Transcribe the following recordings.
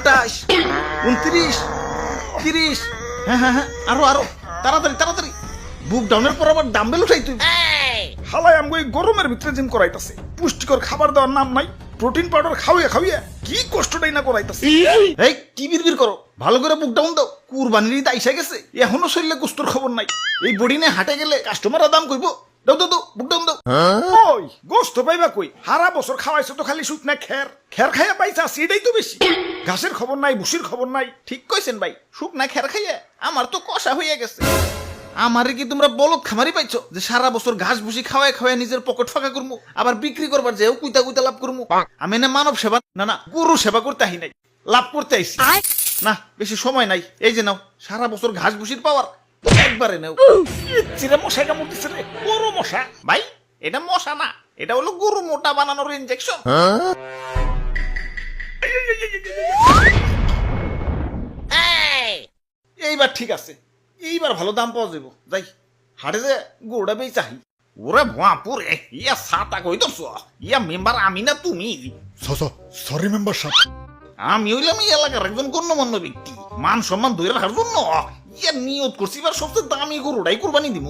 আঠাশ উনত্রিশ তিরিশ। হ্যাঁ হ্যাঁ হ্যাঁ আরও আরও। তাড়াতাড়ি তাড়াতাড়ি। বুক ডাউনের পর আবার ডাম্বেল উঠাই তুই। হালাই আমগো এই গরমের ভিতরে জিম করাইতাছে। পুষ্টিকর খাবার দেওয়ার নাম নাই প্রোটিন পাউডার খাওয়াইয়া খাওয়াইয়া কি কষ্টটাই না করাইতাছে। এই কি বিড়বিড় করো? ভালো করে বুক ডাউন দাও। কুরবানির ঈদ আইসা গেছে। এখনও শরীরে কুস্তর খবর নাই। এই বডি নিয়ে হাটে গেলে কাস্টমাররা দাম কইব। দাও দাও দাও বুক দাও ওই গোস্ত পাইবা কই? হারা বছর খাওয়াইছো তো খালি শুকনা খের। খের খাইয়া পাইছা সেটাই তো বেশি। ঘাসের খবর নাই ভুসির খবর নাই। ঠিক কইছেন ভাই শুকনা খের খাইয়ে আমার তো কষা হইয়া গেছে। আমারে কি তোমরা বলদ খামারি পাইছো যে সারা বছর ঘাস ভুসি খাওয়ায় খাওয়ায় নিজের পকেট ফাঁকা করমু আবার বিক্রি করবার যেও কুইতা কুইতা লাভ করমু? আমি না মানব সেবা না না গরু সেবা করতে আহি নাই। লাভ করতে আইছি। না বেশি সময় নাই। এই যে নাও সারা বছর ঘাস ভুসির পাওয়ার। একবারে নাও। চিরে মশাই কামড় দিছে রে? বড় মশা। ভাই এটা মশা না এটা হলো গরু মোটা বানানোর ইনজেকশন এইবার ঠিক আছে। এইবার ভালো দাম পাওয়া যাব যাই হাটে যে গরুটা বেই চাহি। ওরে ভুয়াপুরে ইয়া সাতা কই তো ইয়া মেম্বার আমি না তুমি? সরি মেম্বার সাহেব আমি হইলাম এই এলাকার একজন গণ্যমান্য ব্যক্তি। মান সম্মান ধরে রাখার জন্য। ইয়া নিয়ত করছি এবার সবচেয়ে দামি গরুটাই কোরবানি দিব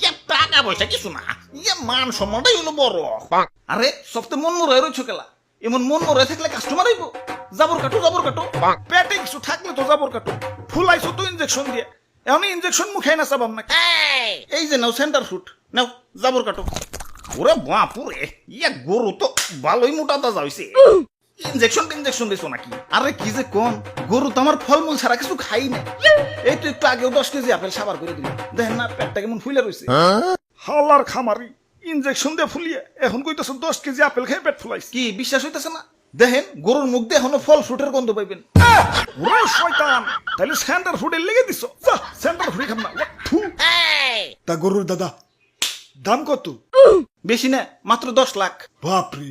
ইয়া টাকা পয়সা কিছু না ইয়া মান সম্মানটাই হলো বড়। আরে সবচেয়ে মন মরে রয়েছ কেলা। এমন মন মরে থাকলে কাস্টমার আইব। জাবর কাটো জাবর কাটো। পেটে কিছু থাকলে তো যাবর কাটো। ফুলাইছো তো ইনজেকশন দিয়ে। এখন ইনজেকশন মুখে না চাবাম না এই। যে নাও সেন্টার ফুট নাও জাবর কাটো। ওরে বাপুরে ইয়া গরু তো ভালোই মোটা তাজা হইছে। ইনজেকশন ইনজেকশন দিছো নাকি? আরে কি যে কোন গরু তো আমার ফলমূল ছাড়া কিছু খাই না এই তো একটু আগেও দশ কেজি আপেল সাবার করে দিল। দেখেন না পেটটা কেমন ফুলে রয়েছে হালার খামারি ইনজেকশন দিয়ে ফুলিয়ে এখন কইতেছো দশ কেজি আপেল খেয়ে পেট ফুলাইছে। কি বিশ্বাস হইতেছে না? দেখেন গরুর মুখ দিয়ে এখনও ফল ফ্রুটের গন্ধ পাইবেন। ওরে শয়তান তাহলে সেন্টার ফুডে লেগে দিছো। যা সেন্টার ফুডে খাম না। তা গরুর দাদা দাম কত? বেশি না মাত্র দশ লাখ। বাপরে।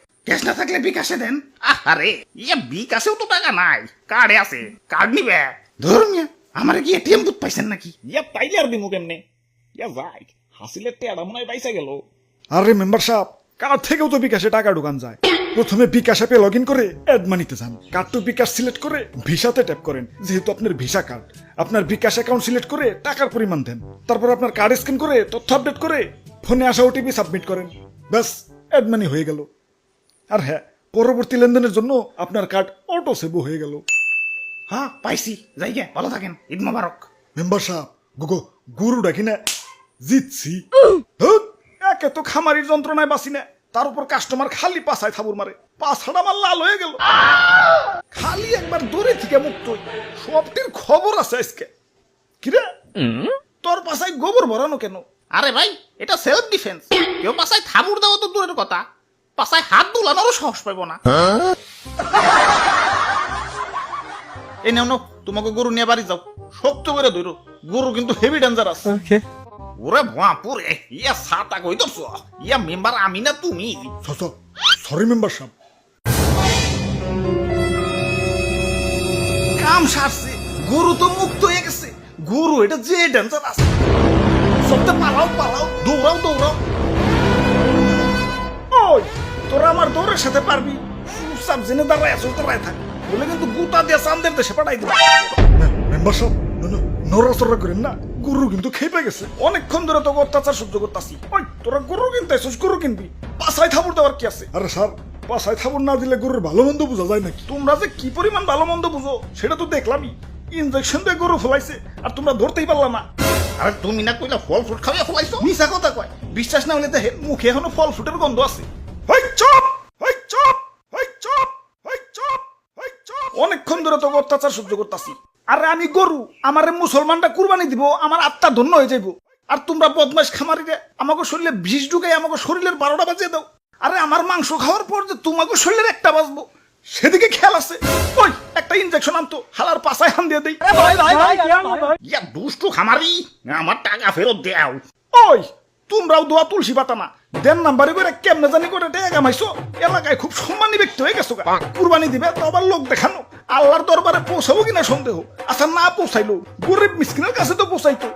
ক্যাশ না থাকলে বিকাশে দেন। আরে ইয়ে বিকাশেও তো টাকা নাই। কার্ডে আছে কার্ড নিবে। ধরুন আমার কি এটিএম বুথ পাইছেন নাকি? ইয়া পাইলে আর দিমু কেমনে? ইয়া ভাই হাসিলের টেয়াটা মনে হয় পাইসা গেল। আরে মেম্বার সাহেব কার থেকেও তো বিকাশে টাকা ঢুকান যায়। প্রথমে বিকাশ অ্যাপে লগ ইন করে অ্যাড মানিতে যান। কার্ড টু বিকাশ সিলেক্ট করে ভিসাতে ট্যাপ করেন যেহেতু আপনার ভিসা কার্ড আপনার বিকাশ অ্যাকাউন্ট সিলেক্ট করে টাকার পরিমাণ দেন। তারপর আপনার কার্ড স্ক্যান করে তথ্য আপডেট করে ফোনে আসা ওটিপি সাবমিট করেন। ব্যাস অ্যাড মানি হয়ে গেল। আর হ্যাঁ পরবর্তী লেনদেনের জন্য আপনার কার্ড অটো সেভ হয়ে গেল। হ্যাঁ পাইছি। যাই গে ভালো থাকেন। ঈদ মোবারক। মেম্বার সাহেব গুগো গুরু ডাকি না জিতছি। একে তো খামারির যন্ত্রণায় বাঁচি না। তার উপর কাস্টমার খালি পাছায় থাবুর মারে। পাছাটা আমার লাল হয়ে গেল। খালি একবার দূরে থেকে মুক্ত সবটির খবর আছে আজকে। কিরে? তোর পাছায় গোবর ভরানো কেন? আরে ভাই এটা সেলফ ডিফেন্স কেউ পাশায় থাবুর দেওয়া তো দূরের কথা। পাশায় হাত দুলানোরও সাহস পাইব না। এই নেও নাও, তোমাকে গরু নিয়ে বাড়ি যাও। শক্ত করে ধরো গরু কিন্তু হেভি ডেঞ্জারাস ওরে বাপুরে ইয়া সাতা কই তো ইয়া মেম্বার আমি না তুমি? সরি মেম্বার সাহেব। কাম সারছে গরু তো মুক্ত হয়ে গেছে। গরু এটা যে ডেঞ্জারাস সবটা পালাও পালাও দৌড়াও দৌড়াও। তোরা আমার দৌড়ের সাথে পারবি। চুপচাপ জেনে দাঁড়ায় আছো দাঁড়ায় থাক। বলে কিন্তু গুতা দিয়ে চান্দের দেশে পাঠাই দিবি মেম্বার নড়াচড়া করেন না। গরু কিন্তু খেপে গেছে। অনেকক্ষণ ধরে তোকে অত্যাচার সহ্য করতাছি। ওই তোরা গরু কিনতে আসছিস গরু কিনবি। পাছায় থাবুর দেওয়ার কি আছে? আরে স্যার পাছায় থাবুর না দিলে গরুর ভালো মন্দ বোঝা যায় নাকি? তোমরা যে কি পরিমাণ ভালো মন্দ বুঝো সেটা তো দেখলামই। ইনজেকশন দিয়ে গরু ফলাইছে আর তোমরা ধরতেই পারলা না। আরে তুমি না কইলা ফল ফ্রুট খাওয়া ফলাইছো? মিছা কথা কয়। বিশ্বাস না হলে দেখেন মুখে এখনও ফল ফ্রুটের গন্ধ আছে। চপ! হই চপ! হই চপ! হই চপ! হই চপ! অনেকক্ষণ ধরে তোকে অত্যাচার সহ্য করতাছি। আরে আমি গরু আমারে মুসলমানটা কুরবানি দিব আমার আত্মা ধন্য হয়ে যাইব। আর তোমরা বদমাস খামারিরে আমাকে শরীরে বিষ ঢুকাই আমাকে শরীরের বারোটা বাজিয়ে দাও। আরে আমার মাংস খাওয়ার পর যে তোমাকে শরীরের একটা বাজবো সেদিকে খেয়াল আছে। ওই একটা ইনজেকশন আনতো হালার পাশায় হান দিয়ে দেই। ইয়া দুষ্টু খামারি আমার টাকা ফেরত দেও ওই তোমরাও দোয়া তুলসী পাতা না। দেন নাম্বারে করে কেমনে জানি করে টেকা কামাইছো এলাকায় খুব সম্মানী ব্যক্তি হয়ে গেছো কুরবানি দিবে তো আবার লোক দেখানো। আল্লাহর দরবারে পৌঁছাবো কিনা সন্দেহ। আচ্ছা না পৌঁছাইলো। গরিব মিসকিনের কাছে তো পৌঁছাইতো।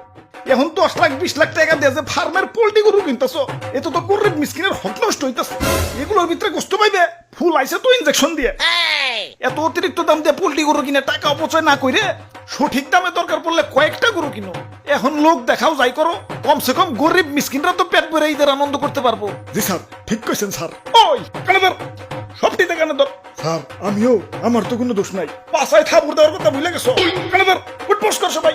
এখন দশ লাখ বিশ লাখ টাকা দিয়ে যে ফার্মের পোল্ট্রি গরু কিনতেছো এত তো গরিব মিসকিনের হক নষ্ট হইতেছে। এগুলোর ভিতরে কষ্ট পাইবে? ফুল আইছে তো ইনজেকশন দিয়ে। এত অতিরিক্ত দাম দিয়ে পোল্ট্রি গরু কিনে টাকা অপচয় না কইরে সঠিক দামে দরকার পড়লে কয়েকটা গরু কিনো। এখন লোক দেখাও যাই করো কমসে কম গরিব মিসকিনরা তো পেট ভরে ঈদের আনন্দ করতে পারব। জি স্যার ঠিক কইছেন স্যার। ওই কানে ধর সবটিতে কানে ধর। স্যার আমিও আমার তো কোনো দোষ নাই। পাশায় থাপুর দেওয়ার কথা ভুলে গেছো। কানে ধর উঠবোস কর সবাই।